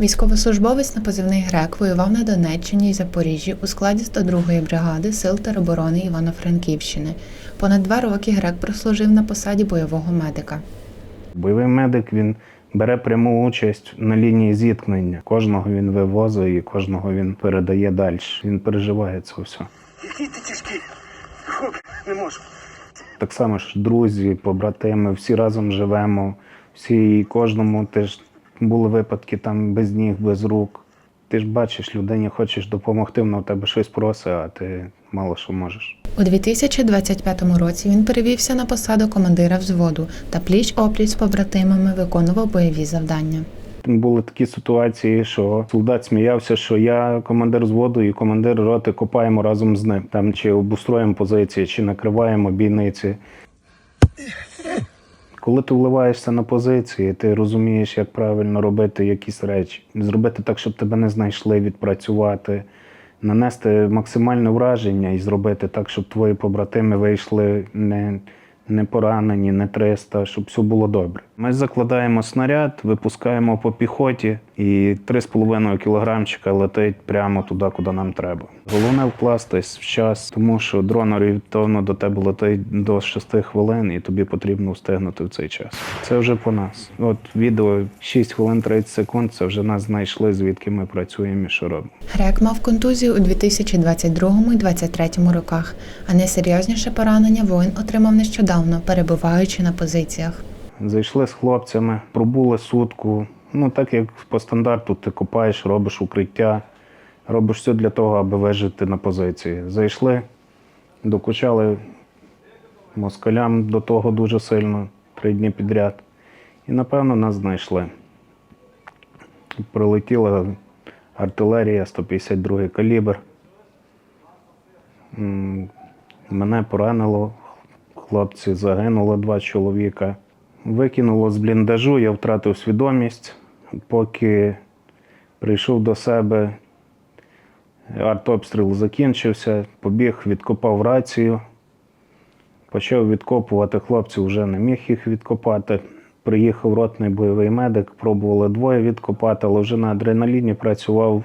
Військовослужбовець на позивний грек воював на Донеччині і Запоріжжі у складі 102-ї бригади Сил тероборони Івано-Франківщини. Понад два роки грек прослужив на посаді бойового медика. Бойовий медик він бере пряму участь на лінії зіткнення. Кожного він вивозить і кожного він передає далі. Він переживає це все. Який ти тяжкий? Хоп, не можу. Так само ж друзі, побратими, всі разом живемо. Всі і кожному теж були випадки там без ніг, без рук. Ти ж бачиш, людині хочеш допомогти, вона у тебе щось просить, а ти мало що можеш. У 2025 році він перевівся на посаду командира взводу та пліч-опліч з побратимами виконував бойові завдання. Були такі ситуації, що солдат сміявся, що я командир взводу і командир роти копаємо разом з ним. Там чи обустроїмо позиції, чи накриваємо бійниці. Коли ти вливаєшся на позиції, ти розумієш, як правильно робити якісь речі, зробити так, щоб тебе не знайшли, відпрацювати, нанести максимальне враження і зробити так, щоб твої побратими вийшли не, не поранені, не 300, щоб все було добре. Ми закладаємо снаряд, випускаємо по піхоті, і 3,5 кілограмчика летить прямо туди, куди нам треба. Головне вкластись в час, тому що дрон орієнтовно до тебе летить до 6 хвилин, і тобі потрібно встигнути в цей час. Це вже по нас. От відео 6 хвилин 30 секунд. Це вже нас знайшли, звідки ми працюємо і що робимо. Грек мав контузію у 2022 і 2023 роках, а найсерйозніше поранення воїн отримав нещодавно, перебуваючи на позиціях. Зайшли з хлопцями, пробули сутку. Ну, так як по стандарту ти копаєш, робиш укриття, робиш все для того, аби вижити на позиції. Зайшли, докучали москалям до того дуже сильно, три дні підряд. І напевно нас знайшли. Прилетіла артилерія 152 калібр. Мене поранило, хлопці загинуло два чоловіка. Викинуло з бліндажу, я втратив свідомість, поки прийшов до себе. Артобстріл закінчився, побіг, відкопав рацію. Почав відкопувати хлопців, вже не міг їх відкопати. Приїхав ротний бойовий медик, пробували двоє відкопати, але вже на адреналіні працював,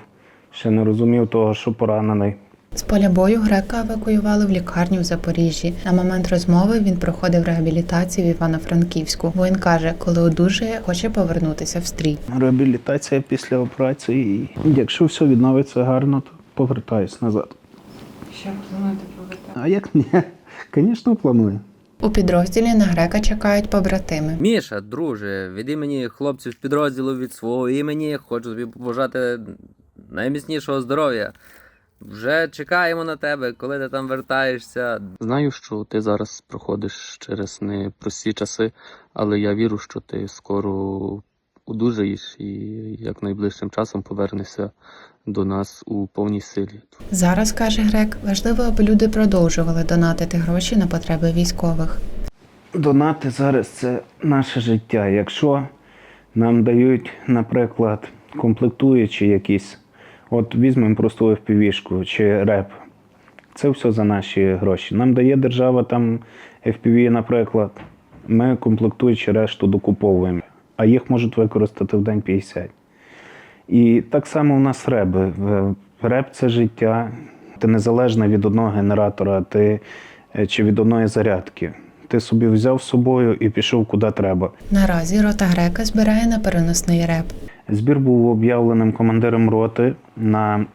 ще не розумів того, що поранений. З поля бою грека евакуювали в лікарню в Запоріжжі. На момент розмови він проходив реабілітацію в Івано-Франківську. Воїн каже, коли одужає, хоче повернутися в стрій. Реабілітація після операції. Якщо все відновиться гарно, то повертаюсь назад. Що плануєте повертати? А як ні? Звісно, планую. У підрозділі на грека чекають побратими. Міша, друже, від імені хлопців підрозділу від свого імені хочу тобі побажати найміцнішого здоров'я. Вже чекаємо на тебе, коли ти там вертаєшся. Знаю, що ти зараз проходиш через непрості часи, але я вірю, що ти скоро одужаєш і як найближчим часом повернешся до нас у повній силі. Зараз каже грек, важливо, аби люди продовжували донатити гроші на потреби військових. Донати зараз це наше життя. Якщо нам дають, наприклад, комплектуючі якісь, от візьмемо просто FPV-шку чи реп. Це все за наші гроші. Нам дає держава там FPV, наприклад. Ми комплектуючи решту докуповуємо, а їх можуть використати в день 50. І так само у нас реби. Реп це життя. Ти незалежна від одного генератора, ти е, чи від одної зарядки. Ти собі взяв з собою і пішов куди треба. Наразі рота грека збирає на переносний реп. Збір був об'явленим командиром роти на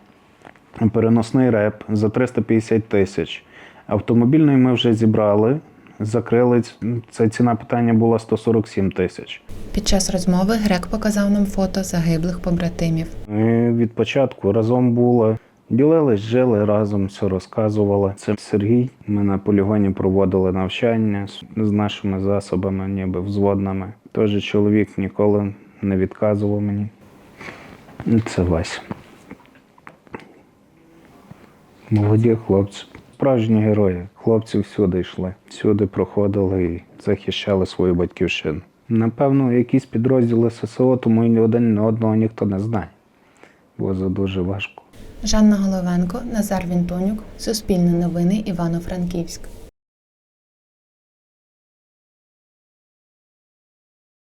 переносний реп за 350 тисяч. Автомобільний ми вже зібрали, закрили. Це ціна питання була 147 тисяч. Під час розмови грек показав нам фото загиблих побратимів. Ми від початку разом були. Ділились, жили разом, все розказували. Це Сергій. Ми на полігоні проводили навчання з- нашими засобами, ніби взводними. Теж чоловік ніколи не відказував мені. Це Вася. Молоді хлопці, справжні герої. Хлопці всюди йшли, всюди проходили і захищали свою батьківщину. Напевно, якісь підрозділи ССО, тому ні один одного ніхто не знає, бо це дуже важко. Жанна Головенко, Назар Вінтонюк, Суспільне новини, Івано-Франківськ.